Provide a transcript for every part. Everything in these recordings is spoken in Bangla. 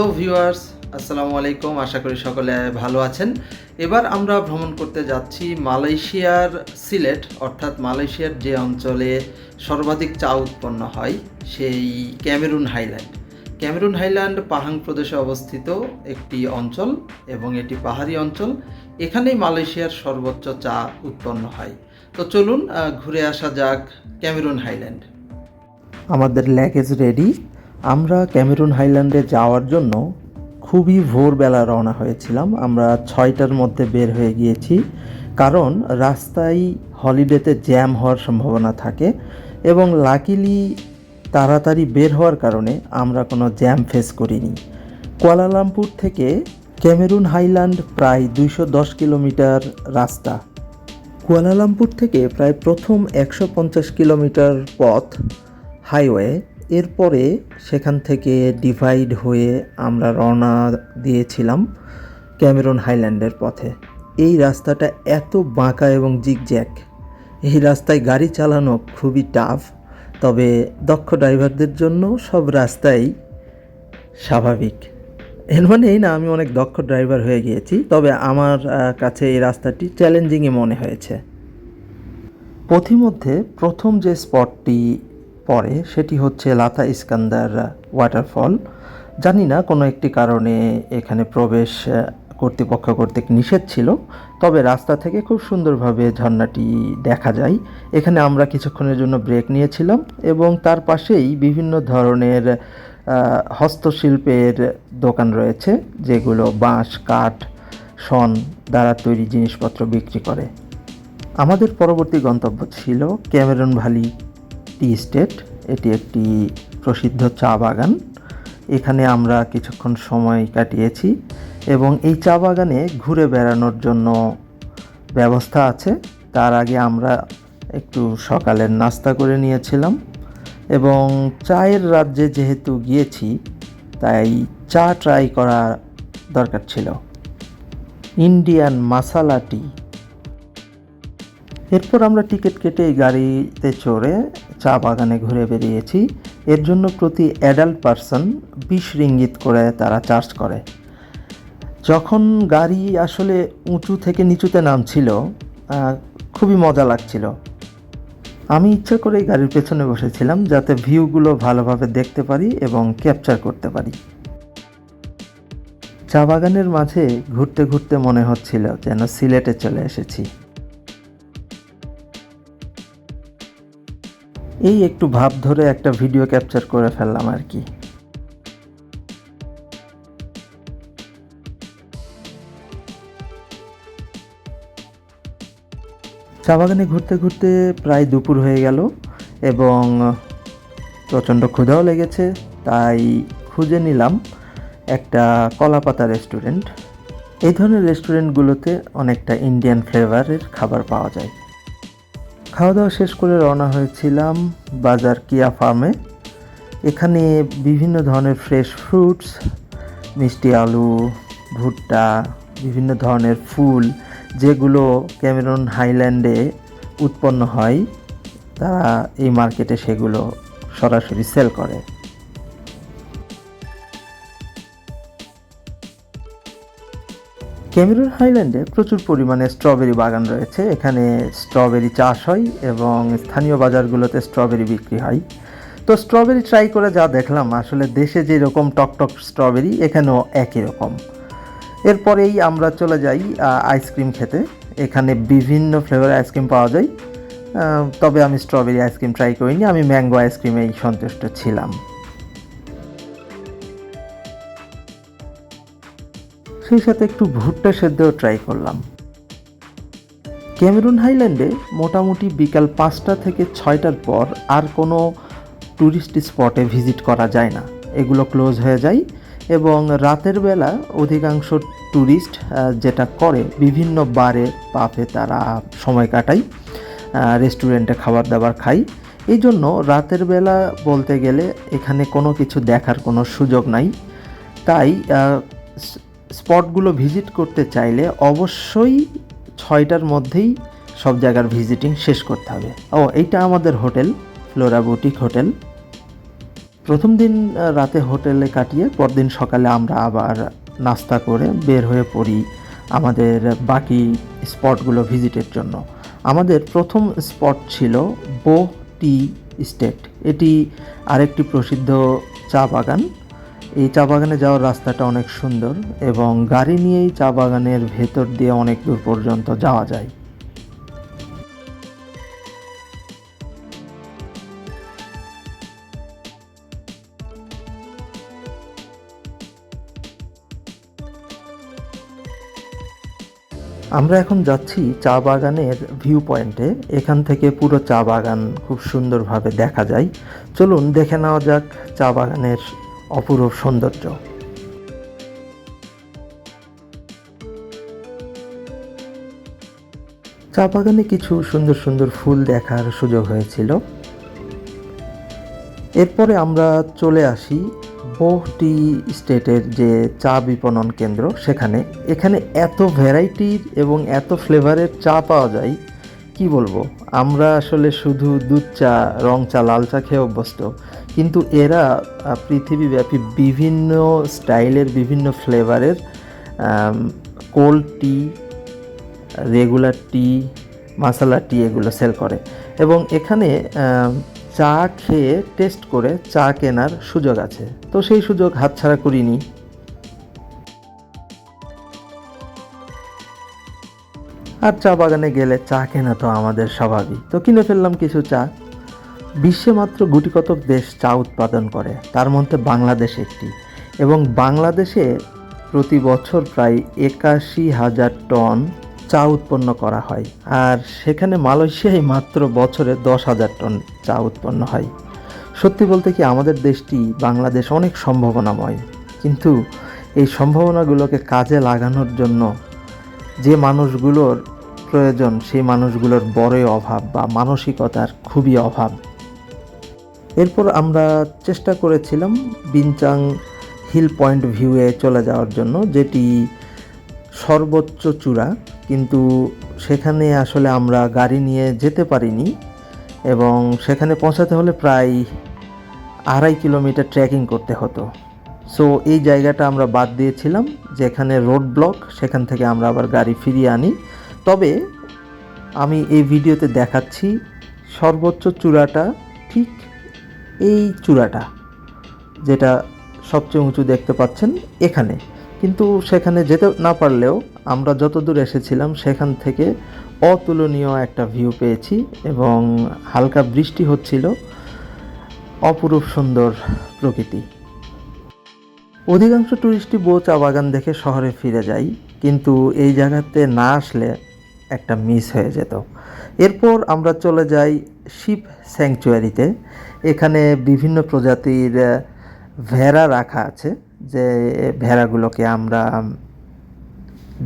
তো ভিউয়ার্স, আসসালামু আলাইকুম, আশা করি সকলে ভালো আছেন। এবার আমরা ভ্রমণ করতে যাচ্ছি মালয়েশিয়ার সিলেট, অর্থাৎ মালয়েশিয়ার যে অঞ্চলে সর্বাধিক চা উৎপন্ন হয়, সেই Cameron Highland. Cameron Highland Pahang প্রদেশে অবস্থিত একটি অঞ্চল এবং এটি পাহাড়ি অঞ্চল। এখানেই মালয়েশিয়ার সর্বোচ্চ চা উৎপন্ন হয়। তো চলুন ঘুরে আসা যাক ক্যামেরুন হাইল্যান্ড। আমাদের ল্যাগেজ রেডি আমরা ক্যামেরুন হাইল্যান্ডে যাওয়ার জন্য খুবই ভোরবেলা রওনা হয়েছিলাম। আমরা ছয়টার মধ্যে বের হয়ে গিয়েছি, কারণ রাস্তায় হলিডেতে জ্যাম হওয়ার সম্ভাবনা থাকে এবং লাকিলি তাড়াতাড়ি বের হওয়ার কারণে আমরা কোনো জ্যাম ফেস করিনি। কুয়ালালামপুর থেকে ক্যামেরুন হাইল্যান্ড প্রায় দুইশো দশ কিলোমিটার রাস্তা। কুয়ালালামপুর থেকে প্রায় প্রথম একশো পঞ্চাশ কিলোমিটার পথ হাইওয়ে এরপরে সেখান থেকে ডিভাইড হয়ে আমরা রওনা দিয়েছিলাম ক্যামেরন হাইল্যান্ডের পথে। এই রাস্তাটা এত বাঁকা এবং জিগজ্যাক এই রাস্তায় গাড়ি চালানো খুবই টাফ তবে দক্ষ ড্রাইভারদের জন্য সব রাস্তাই স্বাভাবিক। এর মানে এই না, আমি অনেক দক্ষ ড্রাইভার হয়ে গিয়েছি, তবে আমার কাছে এই রাস্তাটি চ্যালেঞ্জিংই মনে হয়েছে। পথিমধ্যে প্রথম যে স্পটটি পড়ে সেটি হচ্ছে লাতা ইস্কান্দার ওয়াটারফল জানি না কোনো একটি কারণে এখানে প্রবেশ কর্তৃপক্ষ কর্তৃক নিষেধ ছিল, তবে রাস্তা থেকে খুব সুন্দরভাবে ঝর্ণাটি দেখা যায়। এখানে আমরা কিছুক্ষণের জন্য ব্রেক নিয়েছিলাম এবং তার পাশেই বিভিন্ন ধরনের হস্তশিল্পের দোকান রয়েছে, যেগুলো বাঁশ, কাঠ, শন দ্বারা তৈরি জিনিসপত্র বিক্রি করে। আমাদের পরবর্তী গন্তব্য ছিল ক্যামেরন ভ্যালি। টি স্টেট, এটি একটি প্রসিদ্ধ চা বাগান। এখানে আমরা কিছুক্ষণ সময় কাটিয়েছি এবং এই চা বাগানে ঘুরে বেড়ানোর জন্য ব্যবস্থা আছে। তার আগে আমরা একটু সকালের নাস্তা করে নিয়েছিলাম এবং চায়ের রাজ্যে যেহেতু গিয়েছি, তাই চা ট্রাই করা দরকার ছিল। ইন্ডিয়ান মাসালা টি। এরপর আমরা টিকিট কেটে গাড়িতে চড়ে চা বাগানে ঘুরে বেরিয়েছি। এর জন্য প্রতি অ্যাডাল্ট পারসন বিশ রিঙ্গিত করে তারা চার্জ করে। যখন গাড়ি আসলে উঁচু থেকে নিচুতে নামছিল খুবই মজা লাগছিল। আমি ইচ্ছা করে গাড়ির পেছনে বসেছিলাম যাতে ভিউগুলো ভালোভাবে দেখতে পারি এবং ক্যাপচার করতে পারি। চা বাগানের মাঝে ঘুরতে ঘুরতে মনে হচ্ছিল যেন সিলেটে চলে এসেছি। এই একটু ভাব ধরে একটা ভিডিও ক্যাপচার করে ফেললাম আর কি। চা বাগানে ঘুরতে ঘুরতে প্রায় দুপুর হয়ে গেল এবং প্রচণ্ড ক্ষুধাও লেগেছে, তাই খুঁজে নিলাম একটা কলাপাতা রেস্টুরেন্ট এই ধরনের রেস্টুরেন্টগুলোতে অনেকটা ইন্ডিয়ান ফ্লেভারের খাবার পাওয়া যায়। খাওয়া দাওয়া শেষ করে রওনা হয়েছিলাম বাজার কিয়া ফার্মে। এখানে বিভিন্ন ধরনের ফ্রেশ ফ্রুটস মিষ্টি আলু, ভুট্টা, বিভিন্ন ধরনের ফুল, যেগুলো ক্যামেরন হাইল্যান্ডে উৎপন্ন হয়, তারা এই মার্কেটে সেগুলো সরাসরি সেল করে। ক্যামেরুন হাইল্যান্ডে প্রচুর পরিমাণে স্ট্রবেরি বাগান রয়েছে। এখানে স্ট্রবেরি চাষ হয় এবং স্থানীয় বাজারগুলোতে স্ট্রবেরি বিক্রি হয়। তো স্ট্রবেরি ট্রাই করে যা দেখলাম, আসলে দেশে যে যেরকম টকটক স্ট্রবেরি, এখানেও একই রকম। এরপরেই আমরা চলে যাই আইসক্রিম খেতে। এখানে বিভিন্ন ফ্লেভার আইসক্রিম পাওয়া যায়। তবে আমি স্ট্রবেরি আইসক্রিম ট্রাই করিনি, আমি ম্যাঙ্গো আইসক্রিমেই সন্তুষ্ট ছিলাম। সেই সাথে একটু ভুট্টা সেদ্ধও ট্রাই করলাম। ক্যামেরুন হাইল্যান্ডে মোটামুটি বিকাল পাঁচটা থেকে ছয়টার পর আর কোনো ট্যুরিস্ট স্পটে ভিজিট করা যায় না। এগুলো ক্লোজ হয়ে যায় এবং রাতের বেলা অধিকাংশ ট্যুরিস্ট যেটা করে, বিভিন্ন বারে পাপে তারা সময় কাটায় রেস্টুরেন্টে খাবার দাবার খায়। এই জন্য রাতের বেলা বলতে গেলে এখানে কোনো কিছু দেখার কোনো সুযোগ নাই। তাই স্পটগুলো ভিজিট করতে চাইলে অবশ্যই ছয়টার মধ্যেই সব জায়গার ভিজিটিং শেষ করতে হবে। ও, এইটা আমাদের হোটেল, ফ্লোরা বুটিক হোটেল। প্রথম দিন রাতে হোটেলে কাটিয়ে পরদিন সকালে আমরা আবার নাস্তা করে বের হয়ে পড়ি আমাদের বাকি স্পটগুলো ভিজিটের জন্য। আমাদের প্রথম স্পট ছিল বো টি স্টেট। এটি আরেকটি প্রসিদ্ধ চা বাগান। এই চা বাগানে যাওয়ার রাস্তাটা অনেক সুন্দর এবং গাড়ি নিয়েই চা বাগানের ভেতর দিয়ে অনেক দূর পর্যন্ত যাওয়া যায়। আমরা এখন যাচ্ছি চা বাগানের ভিউ পয়েন্টে। এখান থেকে পুরো চা বাগান খুব সুন্দরভাবে দেখা যায়। চলুন দেখে নেওয়া যাক চা বাগানের অপূরূপ সৌন্দর্য। চা বাগানে কিছু সুন্দর সুন্দর ফুল দেখার সুযোগ হয়েছিল। এরপরে আমরা চলে আসি বোহটি স্টেটের যে চা বিপণন কেন্দ্র সেখানে। এখানে এত ভ্যারাইটির এবং এত ফ্লেভারের চা পাওয়া যায়, কি বলব? আমরা আসলে শুধু দুধ চা, রং চা, লাল চা খেয়ে অভ্যস্ত। কিন্তু এরা পৃথিবীব্যাপী বিভিন্ন স্টাইলের, বিভিন্ন ফ্লেভারের কোল্ড টি, রেগুলার টি, মশালা টি এগুলো সেল করে। এবং এখানে চা খেয়ে টেস্ট করে চা কেনার সুযোগ আছে। তো সেই সুযোগ হাতছাড়া করিনি। আর চা বাগানে গেলে চা কেনা তো আমাদের স্বাভাবিক তো কিনে ফেললাম কিছু চা। বিশ্বে মাত্র গুটি কতক দেশ চা উৎপাদন করে, তার মধ্যে বাংলাদেশ একটি। এবং বাংলাদেশে প্রতি বছর প্রায় একাশি হাজার টন চা উৎপন্ন করা হয়। আর সেখানে মালয়েশিয়ায় মাত্র বছরে দশ হাজার টন চা উৎপন্ন হয়। সত্যি বলতে কি, আমাদের দেশটি বাংলাদেশ অনেক সম্ভাবনাময়। কিন্তু এই সম্ভাবনাগুলোকে কাজে লাগানোর জন্য যে মানুষগুলোর প্রয়োজন, সেই মানুষগুলোর বড়ই অভাব বা মানসিকতার খুবই অভাব। এরপর আমরা চেষ্টা করেছিলাম বিনচাং হিল পয়েন্ট ভিউয়ে চলে যাওয়ার জন্য, যেটি সর্বোচ্চ চূড়া, কিন্তু সেখানে আসলে আমরা গাড়ি নিয়ে যেতে পারিনি এবং সেখানে পৌঁছাতে হলে প্রায় আড়াই কিলোমিটার ট্রেকিং করতে হতো। সো এই জায়গাটা আমরা বাদ দিয়েছিলাম, যেখানে রোড ব্লক, সেখান থেকে আমরা আবার গাড়ি ফিরিয়ে আনি। তবে আমি এই ভিডিওতে দেখাচ্ছি সর্বোচ্চ চূড়াটা ঠিক এই চূড়াটা, যেটা সবচেয়ে উঁচু দেখতে পাচ্ছেন এখানে। কিন্তু সেখানে যেতে না পারলেও আমরা যতদূর এসেছিলাম, সেখান থেকে অতুলনীয় একটা ভিউ পেয়েছি এবং হালকা বৃষ্টি হচ্ছিল। অপরূপ সুন্দর প্রকৃতি। অধিকাংশ টুরিস্টই বো চা বাগান দেখে শহরে ফিরে যাই কিন্তু এই জায়গাতে না আসলে একটা মিস হয়ে যেত। এরপর আমরা চলে যাই শিপ স্যাংচুয়ারিতে এখানে বিভিন্ন প্রজাতির ভেড়া রাখা আছে, যে ভেড়াগুলোকে আমরা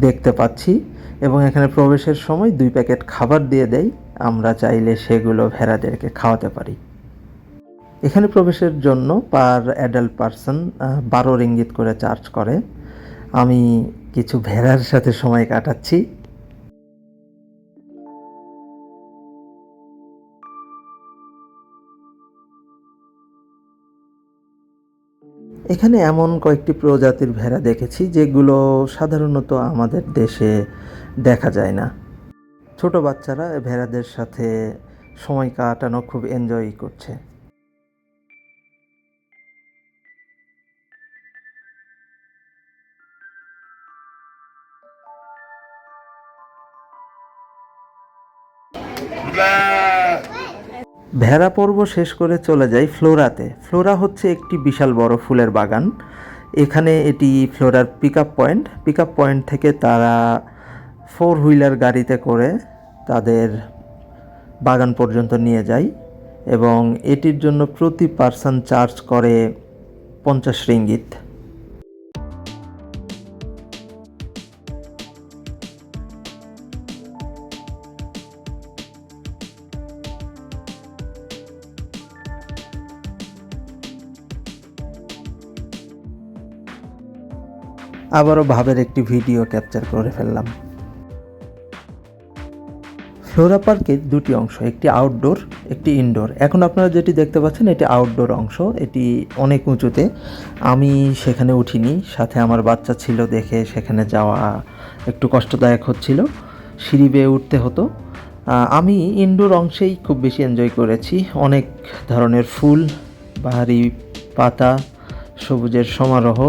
দেখতে পাচ্ছি। এবং এখানে প্রবেশের সময় দুই প্যাকেট খাবার দিয়ে দেয় আমরা চাইলে সেগুলো ভেড়াদেরকে খাওয়াতে পারি। এখানে প্রবেশের জন্য পার অ্যাডাল্ট পারসন বারো রিঙ্গিত করে চার্জ করে। আমি কিছু ভেড়ার সাথে সময় কাটাচ্ছি। এখানে এমন কয়েকটি প্রজাতির ভেড়া দেখেছি, যেগুলো সাধারণত আমাদের দেশে দেখা যায় না। ছোট বাচ্চারা ভেড়াদের সাথে সময় কাটানো খুব এনজয় করছে। ভেড়া পর্ব শেষ করে চলে যাই ফ্লোরাতে। ফ্লোরা হচ্ছে একটি বিশাল বড় ফুলের বাগান। এখানে এটি ফ্লোরার pick up point pick up point থেকে তারা ফোর হুইলার গাড়িতে করে তাদের বাগান পর্যন্ত নিয়ে যায় এবং এটির জন্য প্রতি পার্সন চার্জ করে পঞ্চাশ রিঙ্গিত। আবারও ভাবের একটি ভিডিও ক্যাপচার করে ফেললাম। ফ্লোরা পার্কের দুটি অংশ, একটি আউটডোর একটি ইনডোর এখন আপনারা যেটি দেখতে পাচ্ছেন, এটি আউটডোর অংশ, এটি অনেক উঁচুতে। আমি সেখানে উঠিনি, সাথে আমার বাচ্চা ছিল দেখে সেখানে যাওয়া একটু কষ্টদায়ক হচ্ছিল, সিঁড়ি বেয়ে উঠতে হতো। আমি ইনডোর অংশেই খুব বেশি এনজয় করেছি। অনেক ধরনের ফুল, বাহারি পাতা, সবুজের সমারোহ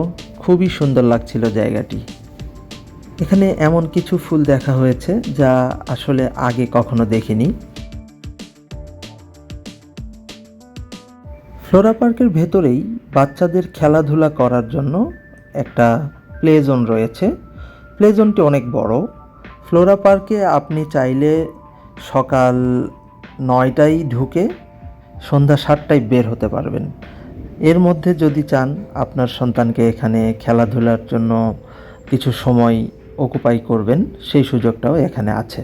খুবই সুন্দর লাগছিল জায়গাটি। এখানে এমন কিছু ফুল দেখা হয়েছে যা আসলে আগে কখনো দেখিনি। ফ্লোরা পার্কের ভেতরেই বাচ্চাদের খেলাধুলা করার জন্য একটা প্লে জোন রয়েছে। প্লে জোনটি অনেক বড়। ফ্লোরা পার্কে আপনি চাইলে সকাল নয়টায় ঢুকে সন্ধ্যা সাতটায় বের হতে পারবেন। এর মধ্যে যদি চান আপনার সন্তানকে এখানে খেলাধুলার জন্য কিছু সময় অকুপাই করবেন, সেই সুযোগটাও এখানে আছে।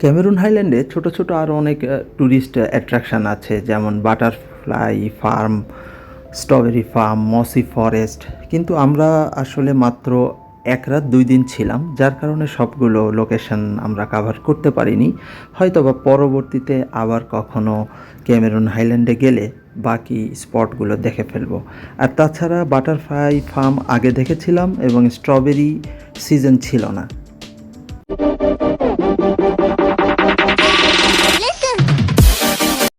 ক্যামেরুন হাইল্যান্ডে ছোট ছোট আরও অনেক ট্যুরিস্ট অ্যাট্রাকশান আছে, যেমন butterfly farm strawberry farm mossy forest কিন্তু আমরা আসলে মাত্র এক রাত দুই দিন ছিলাম, যার কারণে সবগুলো লোকেশন আমরা কাভার করতে পারিনি। হয়তো বা পরবর্তীতে আবার কখনো ক্যামেরুন হাইল্যান্ডে গেলে বাকি স্পটগুলো দেখে ফেলব। আর তাছাড়া বাটারফ্লাই ফার্ম আগে দেখেছিলাম এবং স্ট্রবেরি সিজন ছিল না।